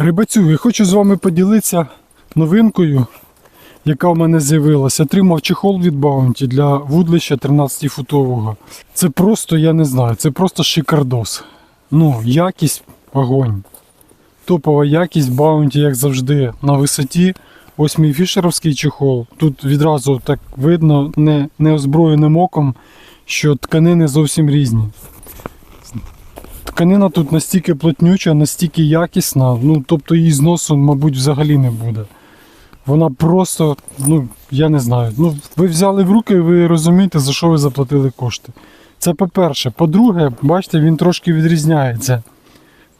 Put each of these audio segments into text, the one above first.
Рибацю, я хочу з вами поділитися новинкою, яка в мене з'явилася. Отримав чехол від Bounty для вудлища 13-футового. Це просто, я не знаю, це просто шикардос. Ну, якість огонь. Топова якість Bounty, як завжди, на висоті. Ось мій фішеровський чехол. Тут відразу так видно, не, неозброєним оком, що тканини зовсім різні. Тканина тут настільки плотнюча, настільки якісна, ну тобто її зносу, мабуть, взагалі не буде. Вона просто, ну, я не знаю. Ну, ви взяли в руки, ви розумієте, за що ви заплатили кошти. Це по-перше. По-друге, бачите, він трошки відрізняється.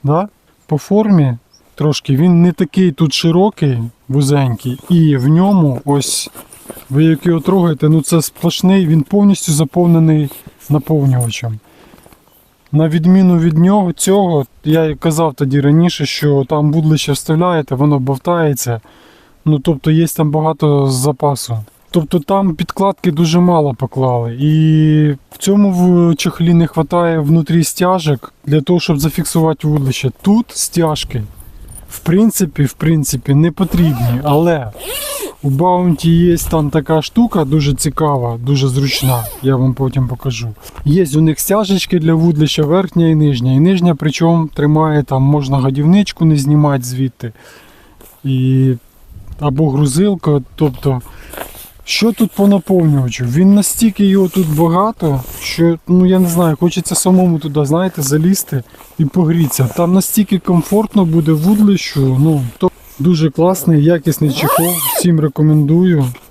Да? По формі трошки він не такий тут широкий, вузенький, і в ньому ось ви як його трогаєте, ну це сплошний, він повністю заповнений наповнювачем. На відміну від нього, цього, я казав тоді раніше, що там будлище вставляєте, воно бовтається. Ну, тобто є там багато запасу. Тобто там підкладки дуже мало поклали. І в цьому в чохлі не вистачає внутрі стяжок для того, щоб зафіксувати вудлище. Тут стяжки, в принципі, в принципі, не потрібні. Але у Bounty є там така штука дуже цікава, дуже зручна. Я вам потім покажу. Є у них стяжечки для вудлища, верхня і нижня. І нижня, причому тримає там, можна годівничку не знімати звідти. І... Або грузилка. Тобто, що тут по наповнювачу? Він настільки його тут багато, що ну я не знаю, хочеться самому туди, знаєте, залізти і погрітися. Там настільки комфортно буде вудлищу. Ну, то дуже класний, якісний чехол. Всім рекомендую.